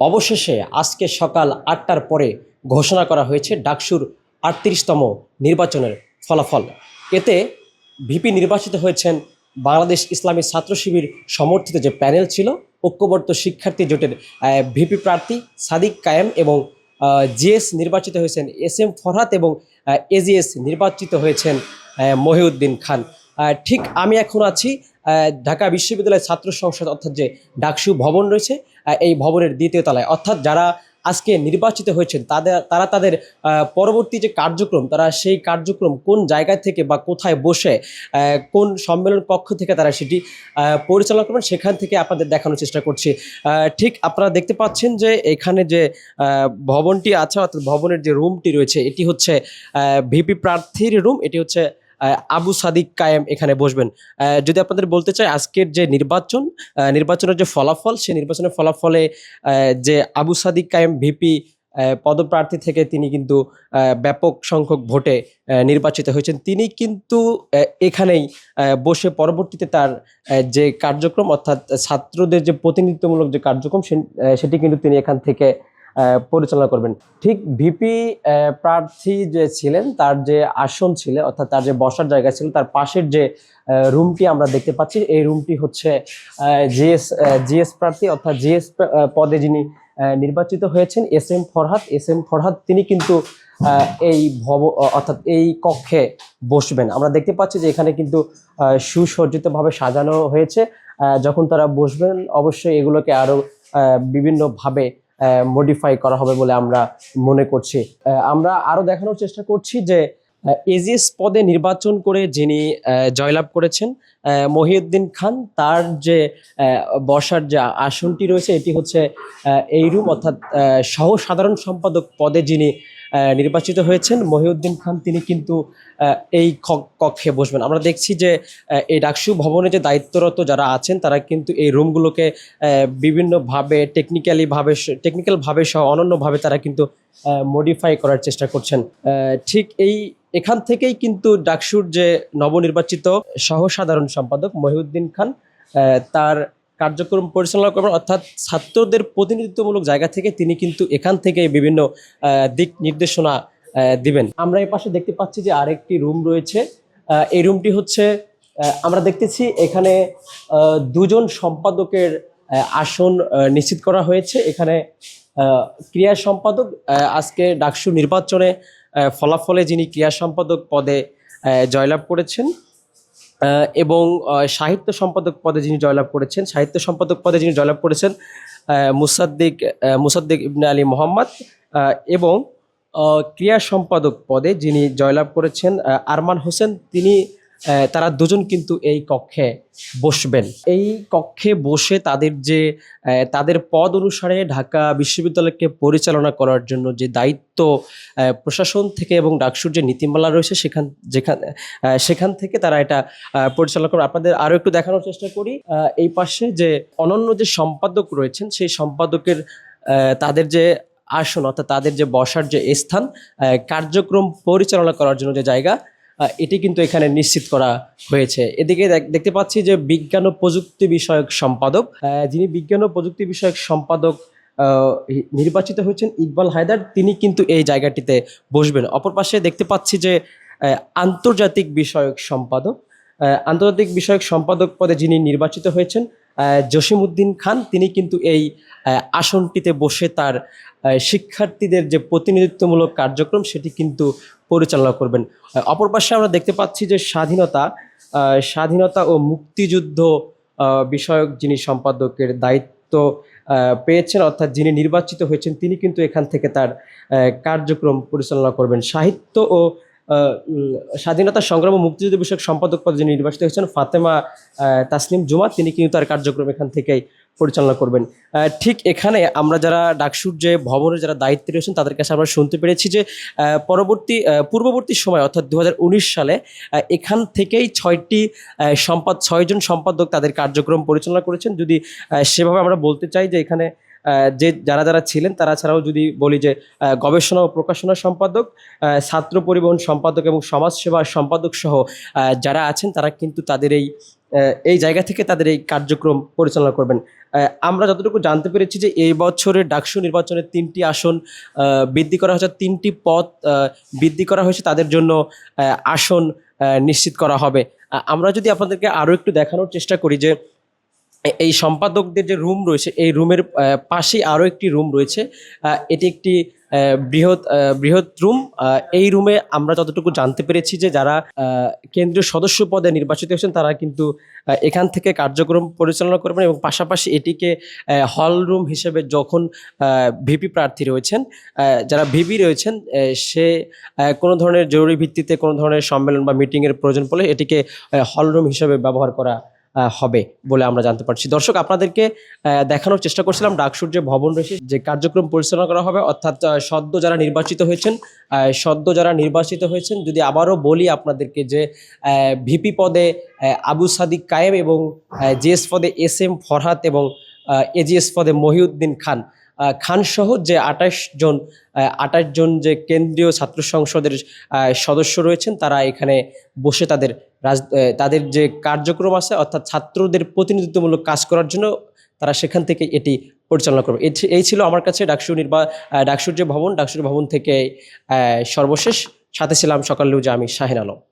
অবশেষে আজকে সকাল আটটার পরে ঘোষণা করা হয়েছে ডাকসুর আটত্রিশতম নির্বাচনের ফলাফল। এতে ভিপি নির্বাচিত হয়েছেন বাংলাদেশ ইসলামী ছাত্র শিবির সমর্থিত যে প্যানেল ছিল, ঐক্যবদ্ধ শিক্ষার্থী জোটের ভিপি প্রার্থী সাদিক কায়েম এবং জিএস নির্বাচিত হয়েছেন এস এম ফরহাত এবং এজিএস নির্বাচিত হয়েছেন মহিউদ্দিন খান। ঠিক আমি এখন আছি ঢাকা বিশ্ববিদ্যালয়ের ছাত্র সংসদ অর্থাৎ যে ডাকসু ভবন রয়েছে এই ভবনের দ্বিতীয় তলায়। অর্থাৎ যারা আজকে নির্বাচিত হয়েছেন, তাদের, তারা তাদের পরবর্তী যে কার্যক্রম, তারা সেই কার্যক্রম কোন জায়গা থেকে বা কোথায় বসে কোন সম্মেলন কক্ষ থেকে তারা সেটি পরিচালনা করবেন, সেখান থেকে আপনাদের দেখানোর চেষ্টা করছি। ঠিক আপনারা দেখতে পাচ্ছেন যে এখানে যে ভবনটি আছে, অর্থাৎ ভবনের যে রুমটি রয়েছে, এটি হচ্ছে ভিপি প্রার্থীর রুম, এটি হচ্ছে আবু সাদিক কায়েম এখানে বসবেন। যদি আপনাদের বলতে চাই, আজকের যে নির্বাচন নির্বাচনের যে ফলাফল, সেই নির্বাচনের ফলাফলে যে আবু সাদিক কায়েম ভিপি পদপ্রার্থী থেকে তিনি কিন্তু ব্যাপক সংখ্যক ভোটে নির্বাচিত হয়েছেন। তিনি কিন্তু এখানেই বসে পরবর্তীতে তার যে কার্যক্রম, অর্থাৎ ছাত্রদের যে প্রতিনিধিত্বমূলক যে কার্যক্রম সেটি কিন্তু তিনি এখান থেকে পরিচালনা করবেন। ঠিক ভিপি প্রার্থী যে ছিলেন তার যে আসন ছিল অর্থাৎ তার যে বসার জায়গা ছিল তার পাশের যে রুমটি আমরা দেখতে পাচ্ছি এই রুমটি হচ্ছে জিএস জিএস প্রার্থী অর্থাৎ জিএস পদে যিনি নির্বাচিত হয়েছেন S M Farhad. S M Farhad তিনি কিন্তু এই ভব অর্থাৎ এই কক্ষে বসবেন। আমরা দেখতে পাচ্ছি যে এখানে কিন্তু সুসজ্জিতভাবে সাজানো হয়েছে। যখন তারা বসবেন অবশ্যই এগুলোকে আরও আহ, বিভিন্নভাবে মডিফাই করা হবে বলে আমরা মনে করছি। আমরা আরও দেখানোর চেষ্টা করছি যে এজিএস পদে নির্বাচন করে যিনি জয়লাভ করেছেন মহিউদ্দিন খান, তার যে বসার যে আসনটি রয়েছে, এটি হচ্ছে এই রুম, অর্থাৎ সহ সাধারণ সম্পাদক পদে যিনি নির্বাচিত হয়েছেন। মহিউদ্দিন খান, তিনি কিন্তু এই কক্ষে বসবেন। আমরা দেখছি যে এই ডাকসু ভবনে যে দায়িত্বরত যারা আছেন, তারা কিন্তু এই রুমগুলোকে বিভিন্নভাবে টেকনিক্যালি ভাবে টেকনিক্যাল সহ অনন্যভাবে তারা কিন্তু মডিফাই করার চেষ্টা করছেন। ঠিক এই, এখান থেকেই কিন্তু ডাকসুর যে নবনির্বাচিত সহ সাধারণ সম্পাদক মহিউদ্দিন খান তার কার্যক্রম পরিচালনা করবেন, অর্থাৎ ছাত্রদের প্রতিনিধিত্বমূলক জায়গা থেকে তিনি কিন্তু এখান থেকে বিভিন্ন দিক নির্দেশনা দিবেন। আমরা এই পাশে দেখতে পাচ্ছি যে আরেকটি রুম রয়েছে। এই রুমটি হচ্ছে আমরা দেখতেছি এখানে দুজন সম্পাদকের আসন নিশ্চিত করা হয়েছে। এখানে ক্রিয়া সম্পাদক আজকে ডাকসু নির্বাচনে ফলাফলে যিনি ক্রিয়া সম্পাদক পদে জয়লাভ করেছেন এবং সাহিত্য সম্পাদক পদে যিনি জয়লাভ করেছেন, সাহিত্য সম্পাদক পদে যিনি জয়লাভ করেছেন মুসাদ্দিক মুসাদ্দিক ইবনে আলী মোহাম্মদ এবং ক্রিয়া সম্পাদক পদে যিনি জয়লাভ করেছেন আরমান হোসেন, তিনি তারা দুজন কিন্তু এই কক্ষে বসবেন। এই কক্ষে বসে তাদের যে তাদের পদ অনুসারে ঢাকা বিশ্ববিদ্যালয়কে পরিচালনা করার জন্য যে দায়িত্ব প্রশাসন থেকে এবং ডাকসুর যে নীতিমালা রয়েছে সেখান, যেখান সেখান থেকে তারা এটা পরিচালনা করবে আপনাদের আরও একটু দেখানোর চেষ্টা করি। এই পাশে যে অনন্য যে সম্পাদক রয়েছেন, সেই সম্পাদকের তাদের যে আসন অর্থাৎ তাদের যে বসার যে স্থান কার্যক্রম পরিচালনা করার জন্য যে জায়গা এটি কিন্তু এখানে নিশ্চিত করা হয়েছে। এদিকে দেখ- দেখতে পাচ্ছি যে বিজ্ঞান ও প্রযুক্তি বিষয়ক সম্পাদক যিনি বিজ্ঞান ও প্রযুক্তি বিষয়ক সম্পাদক নির্বাচিত হয়েছেন ইকবাল হায়দার, তিনি কিন্তু এই জায়গাটিতে বসবেন। অপর পাশে দেখতে পাচ্ছি যে আন্তর্জাতিক বিষয়ক সম্পাদক আন্তর্জাতিক বিষয়ক সম্পাদক পদে যিনি নির্বাচিত হয়েছেন জসিমউদ্দিন খান, তিনি কিন্তু এই আসনটিতে বসে তার শিক্ষার্থীদের যে প্রতিনিধিত্বমূলক কার্যক্রম, সেটি কিন্তু পরিচালনা করবেন। অপর পাশে আমরা দেখতে পাচ্ছি যে স্বাধীনতা স্বাধীনতা ও মুক্তিযুদ্ধ বিষয়ক যিনি সম্পাদকের দায়িত্ব পেয়েছেন, অর্থাৎ যিনি নির্বাচিত হয়েছেন, তিনি কিন্তু এখান থেকে তার কার্যক্রম পরিচালনা করবেন। সাহিত্য ও স্বাধীনতা সংগ্রাম ও মুক্তিযুদ্ধ বিষয়ক সম্পাদক পদে যিনি নির্বাচিত হয়েছেন, ফাতেমা তাসলিম জুমা, তিনি কিন্তু তার কার্যক্রম এখান থেকেই পরিচালনা করবেন। ঠিক এখানে আমরা যারা ডাকসুর যে ভবনের যারা দায়িত্বে রয়েছেন তাদের কাছে আমরা শুনতে পেরেছি যে পরবর্তী পূর্ববর্তী সময়, অর্থাৎ দু হাজার উনিশ সালে এখান থেকেই ছয়টি সম্পাদ, ছয়জন সম্পাদক তাদের কার্যক্রম পরিচালনা করেছেন। যদি সেভাবে আমরা বলতে চাই যে এখানে যে যারা যারা ছিলেন তারা ছাড়াও যদি বলি যে গবেষণা ও প্রকাশনা সম্পাদক ছাত্র পরিবহন সম্পাদক এবং সমাজসেবা সম্পাদক সহ যারা আছেন তারা কিন্তু তাদের এই এই জায়গা থেকে তাদের এই কার্যক্রম পরিচালনা করবেন। আমরা যতটুকু জানতে পেরেছি যে এই বছরের ডাকসু নির্বাচনে তিনটি আসন বৃদ্ধি করা হয়েছে তিনটি আহ, বৃদ্ধি করা হয়েছে তাদের জন্য আসন নিশ্চিত করা হবে। আমরা যদি আপনাদেরকে আরও একটু দেখানোর চেষ্টা করি যে এই সম্পাদকদের যে রুম রয়েছে, এই রুমের পাশেই আরও একটি রুম রয়েছে। এটি একটি বৃহৎ বৃহৎ রুম এই রুমে আমরা যতটুকু জানতে পেরেছি যে যারা কেন্দ্রীয় সদস্য পদে নির্বাচিত হয়েছেন, তারা কিন্তু এখান থেকে কার্যক্রম পরিচালনা করবেন এবং পাশাপাশি এটিকে হল রুম হিসেবে যখন ভিপি প্রার্থী রয়েছেন যারা ভিপি রয়েছেন সে কোনো ধরনের জরুরি ভিত্তিতে কোনো ধরনের সম্মেলন বা মিটিংয়ের প্রয়োজন পড়লে এটিকে হল রুম হিসেবে ব্যবহার করা হবে বলে আমরা জানতে পারছি। দর্শক, আপনাদেরকে দেখানোর চেষ্টা করছিলাম ডাকসুর যে ভবন রয়েছে, যে কার্যক্রম পরিচালনা করা হবে, অর্থাৎ সদ্য যারা নির্বাচিত হয়েছেন সদ্য যারা নির্বাচিত হয়েছেন, যদি আবারও বলি আপনাদেরকে যে ভিপি পদে আবু সাদিক কায়েম এবং জিএস পদে এস এম ফরহাত এবং এজিএস পদে মহিউদ্দিন খান। আহ, খান সহ যে আঠাশ জন আঠাশ জন যে কেন্দ্রীয় ছাত্র সংসদের সদস্য রয়েছেন তারা এখানে বসে তাদের রাজ তাদের যে কার্যক্রম আছে অর্থাৎ ছাত্রদের প্রতিনিধিত্বমূলক কাজ করার জন্য তারা সেখান থেকে এটি পরিচালনা করবে। এই ছিল আমার কাছে ডাকসু নির্বা ডাকসুর যে ভবন ডাকসুর ভবন থেকে সর্বশেষ। সাথে ছিলাম সকাল নিউজে আমি শাহিন আলম।